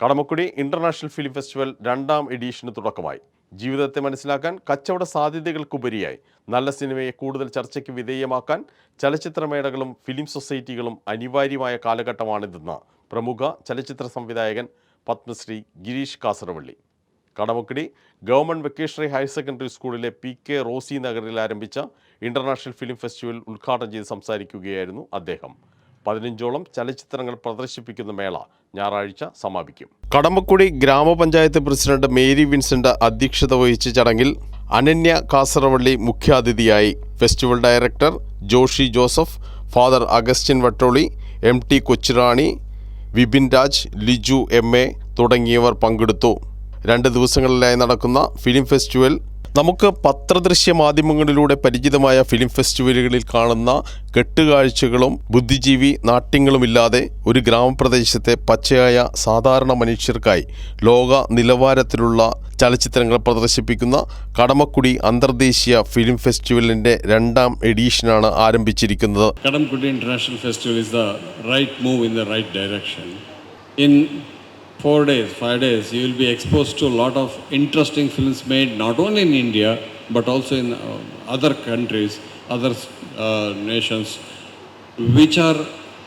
Kadamakudy international film festival രണ്ടാം എഡിഷന് തുടക്കമായി. ജീവിതത്തെ മനസ്സിലാക്കാൻ കച്ചവട സാധ്യതകൾക്കുപരിയായി നല്ല സിനിമയെ കൂടുതൽ ചർച്ചയ്ക്ക് വിധേയമാക്കാൻ ചലച്ചിത്രമേളകളും ഫിലിം സൊസൈറ്റികളും അനിവാര്യമായ കാലഘട്ടമാണിതെന്ന് പ്രമുഖ ചലച്ചിത്ര സംവിധായകൻ Padmashri Girish Kasaravalli Kadamakkudy government vocational higher secondary സ്കൂളിലെ പി കെ റോസി നഗറിൽ ആരംഭിച്ച ഇന്റർനാഷണൽ ഫിലിം ഫെസ്റ്റിവൽ ഉദ്ഘാടനം ചെയ്ത് സംസാരിക്കുകയായിരുന്നു അദ്ദേഹം. പതിനഞ്ചോളം ചലച്ചിത്രങ്ങൾ പ്രദർശിപ്പിക്കുന്ന മേള ഞായറാഴ്ച സമാപിക്കും. കടമക്കുടി ഗ്രാമപഞ്ചായത്ത് പ്രസിഡന്റ് മേരി വിൻസെന്റ് അധ്യക്ഷത വഹിച്ച ചടങ്ങിൽ അനന്യ കാസറവള്ളി മുഖ്യാതിഥിയായി festival director Joshy Joseph father Augustine Vattoli M T Kochirani Vipin Raj Liju M A തുടങ്ങിയവർ പങ്കെടുത്തു. രണ്ട് ദിവസങ്ങളിലായി നടക്കുന്ന ഫിലിം ഫെസ്റ്റിവൽ നമുക്ക് പത്രദൃശ്യ മാധ്യമങ്ങളിലൂടെ പരിചിതമായ ഫിലിം ഫെസ്റ്റിവലുകളിൽ കാണുന്ന കെട്ടുകാഴ്ചകളും ബുദ്ധിജീവി നാട്യങ്ങളുമില്ലാതെ ഒരു ഗ്രാമപ്രദേശത്തെ പച്ചയായ സാധാരണ മനുഷ്യർക്കായി ലോക നിലവാരത്തിലുള്ള ചലച്ചിത്രങ്ങൾ പ്രദർശിപ്പിക്കുന്ന കടമക്കുടി അന്തർദേശീയ ഫിലിം ഫെസ്റ്റിവലിന്റെ രണ്ടാം എഡീഷനാണ് ആരംഭിച്ചിരിക്കുന്നത്. Kadamakkudy international festival is the right move in the right direction In four days, five days, you will be exposed to a lot of interesting films made not only in India but also in uh, other countries, other uh, nations, which are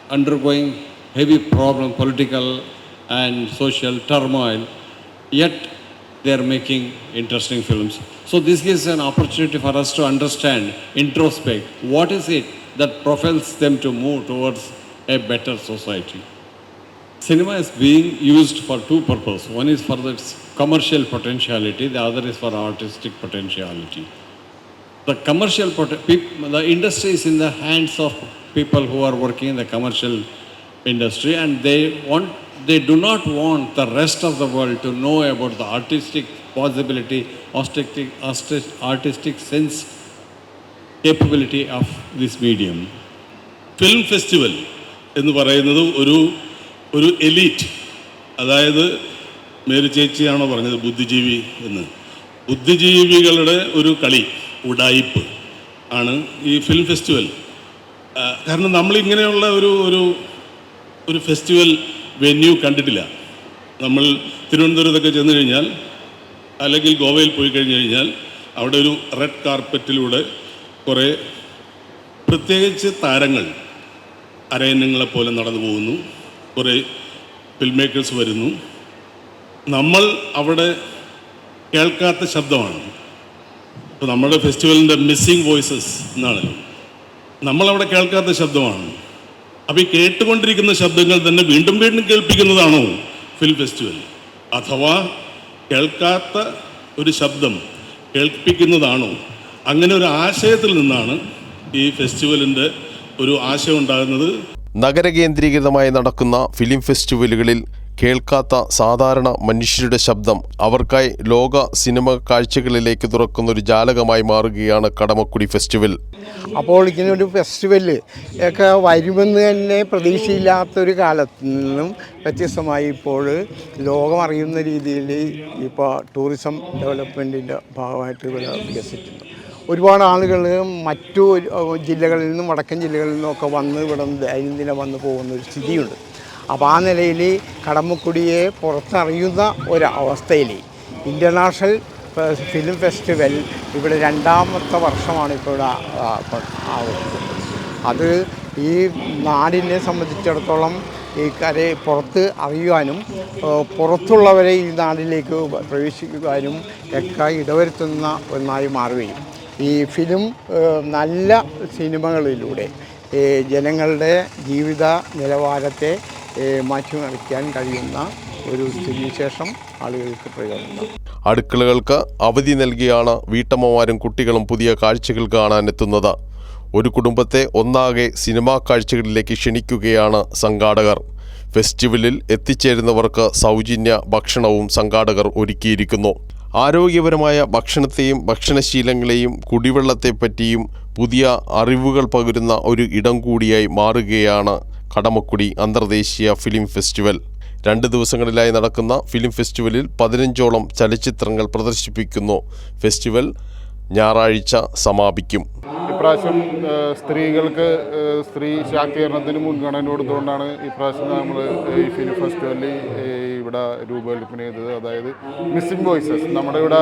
undergoing heavy problem, political and social turmoil, yet they are making interesting films. So this gives an opportunity for us to understand, introspect, what is it that propels them to move towards a better society Cinema is being used for two purposes. One is for its commercial potentiality, the other is for artistic potentiality. The commercial, pot- peop- the industry is in the hands of people who are working in the commercial industry and they want, they do not want the rest of the world to know about the artistic possibility, artistic, artistic, artistic sense, capability of this medium. Film festival എന്ന് പറയുന്നത് ഒരു ഒരു elite അതായത് Mary ചേച്ചിയാണോ പറഞ്ഞത് ബുദ്ധിജീവി എന്ന്. ബുദ്ധിജീവികളുടെ ഒരു കളി ഉടായിപ്പ് ആണ് ഈ ഫിലിം ഫെസ്റ്റിവൽ കാരണം കാരണം നമ്മളിങ്ങനെയുള്ള ഒരു ഒരു ഒരു ഫെസ്റ്റിവൽ വെന്യൂ കണ്ടിട്ടില്ല. നമ്മൾ തിരുവനന്തപുരത്തൊക്കെ ചെന്ന് കഴിഞ്ഞാൽ അല്ലെങ്കിൽ ഗോവയിൽ പോയി കഴിഞ്ഞ് കഴിഞ്ഞാൽ അവിടെ ഒരു റെഡ് കാർപ്പറ്റിലൂടെ കുറേ പ്രത്യേകിച്ച് താരങ്ങൾ അരയന്നങ്ങളെ പോലെ നടന്നു പോകുന്നു. കുറേ ഫിൽം മേക്കേഴ്സ് വരുന്നു. നമ്മൾ അവിടെ കേൾക്കാത്ത ശബ്ദമാണ്. ഇപ്പോൾ നമ്മുടെ ഫെസ്റ്റിവലിന്റെ മിസ്സിംഗ് വോയിസസ് എന്നാണല്ലോ. നമ്മളവിടെ കേൾക്കാത്ത ശബ്ദമാണ്. അപ്പോൾ ഈ കേട്ടുകൊണ്ടിരിക്കുന്ന ശബ്ദങ്ങൾ തന്നെ വീണ്ടും വീണ്ടും കേൾപ്പിക്കുന്നതാണോ ഫിലിം ഫെസ്റ്റിവൽ അഥവാ കേൾക്കാത്ത ഒരു ശബ്ദം കേൾപ്പിക്കുന്നതാണോ? അങ്ങനെ ഒരു ആശയത്തിൽ നിന്നാണ് ഈ ഫെസ്റ്റിവലിന്റെ ഒരു ആശയം ഉണ്ടാകുന്നത്. നഗരകേന്ദ്രീകൃതമായി നടക്കുന്ന ഫിലിം ഫെസ്റ്റിവലുകളിൽ കേൾക്കാത്ത സാധാരണ മനുഷ്യരുടെ ശബ്ദം അവർക്കായി ലോക സിനിമ കാഴ്ചകളിലേക്ക് തുറക്കുന്ന ഒരു ജാലകമായി മാറുകയാണ് കടമക്കുടി ഫെസ്റ്റിവൽ. അപ്പോൾ ഇങ്ങനെ ഒരു ഫെസ്റ്റിവൽ ഒക്കെ വരുമെന്ന് തന്നെ പ്രതീക്ഷയില്ലാത്തൊരു കാലത്ത് നിന്നും വ്യത്യസ്തമായി ഇപ്പോൾ ലോകം അറിയുന്ന രീതിയിൽ ഇപ്പോൾ ടൂറിസം ഡെവലപ്മെന്റിന്റെ ഭാഗമായിട്ട് ഇവിടെ വികസിക്കുന്നു ഒരുപാട് ആളുകൾ മറ്റു ജില്ലകളിൽ നിന്നും വടക്കൻ ജില്ലകളിൽ നിന്നൊക്കെ വന്ന് ഇവിടെ ദൈനംദിനം വന്ന് പോകുന്ന ഒരു സ്ഥിതിയുണ്ട്. അപ്പോൾ ആ നിലയിൽ കടമക്കുടിയെ പുറത്തറിയുന്ന ഒരവസ്ഥയിൽ ഇന്റർനാഷണൽ ഫിലിം ഫെസ്റ്റിവൽ ഇവിടെ രണ്ടാമത്തെ വർഷമാണ് ഇപ്പോൾ ഇവിടെ ആ, ആഘോഷിക്കുന്നത് അത് ഈ നാടിനെ സംബന്ധിച്ചിടത്തോളം ഈ കരയെ പുറത്ത് അറിയുവാനും പുറത്തുള്ളവരെ ഈ നാടിലേക്ക് പ്രവേശിക്കുവാനും ഒക്കെ ഇടവരുത്തുന്ന ഒന്നായി മാറുകയും. ഈ ഫിലിം നല്ല സിനിമകളിലൂടെ ജനങ്ങളുടെ ജീവിത നിലവാരത്തെ മാറ്റിമറിക്കാൻ കഴിയുന്ന ഒരു സ്ഥിതിവിശേഷം ആളുകൾക്ക് പ്രയോജനം. അടുക്കളകൾക്ക് അവധി നൽകിയാണ് വീട്ടമ്മമാരും കുട്ടികളും പുതിയ കാഴ്ചകൾ കാണാനെത്തുന്നത്. ഒരു കുടുംബത്തെ ഒന്നാകെ സിനിമാ കാഴ്ചകളിലേക്ക് ക്ഷണിക്കുകയാണ് സംഘാടകർ. ഫെസ്റ്റിവലിൽ എത്തിച്ചേരുന്നവർക്ക് സൗജന്യ ഭക്ഷണവും സംഘാടകർ ഒരുക്കിയിരിക്കുന്നു. ആരോഗ്യപരമായ ഭക്ഷണത്തെയും ഭക്ഷണശീലങ്ങളെയും കുടിവെള്ളത്തെപ്പറ്റിയും പുതിയ അറിവുകൾ പകരുന്ന ഒരു ഇടം കൂടിയായി മാറുകയാണ് കടമക്കുടി അന്തർദേശീയ ഫിലിം ഫെസ്റ്റിവൽ. രണ്ട് ദിവസങ്ങളിലായി നടക്കുന്ന ഫിലിം ഫെസ്റ്റിവലിൽ പതിനഞ്ചോളം ചലച്ചിത്രങ്ങൾ പ്രദർശിപ്പിക്കുന്നു. ഫെസ്റ്റിവൽ ഞായറാഴ്ച സമാപിക്കും. ഇപ്രാവശ്യം സ്ത്രീകൾക്ക് സ്ത്രീ ശാക്തീകരണത്തിന് മുൻഗണന കൊടുത്തുകൊണ്ടാണ് ഇപ്രാവശ്യം നമ്മൾ ഈ ഫിലിം ഫെസ്റ്റിവലിൽ ഇവിടെ രൂപകൽപ്പന ചെയ്തത്. അതായത് മിസ്സിംഗ് വോയിസസ് നമ്മുടെ ഇവിടെ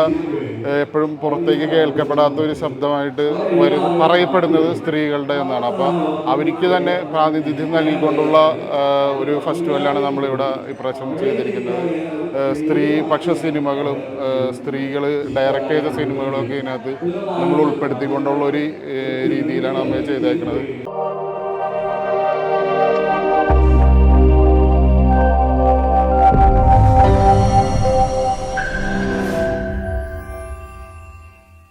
എപ്പോഴും പുറത്തേക്ക് കേൾക്കപ്പെടാത്ത ഒരു ശബ്ദമായിട്ട് വരും പറയപ്പെടുന്നത് സ്ത്രീകളുടെ എന്നാണ്. അപ്പം അവർക്ക് തന്നെ പ്രാതിനിധ്യം നൽകിക്കൊണ്ടുള്ള ഒരു ഫെസ്റ്റിവലാണ് നമ്മളിവിടെ ഇപ്രാവശ്യം ചെയ്തിരിക്കുന്നത്. സ്ത്രീ പക്ഷ സിനിമകളും സ്ത്രീകൾ ഡയറക്റ്റ് ചെയ്ത സിനിമകളും ഒക്കെ ഇതിനകത്ത് നമ്മൾ ഉൾപ്പെടുത്തിക്കൊണ്ടുള്ള ഒരു രീതിയിലാണ് നമ്മൾ ചെയ്തേക്കുന്നത്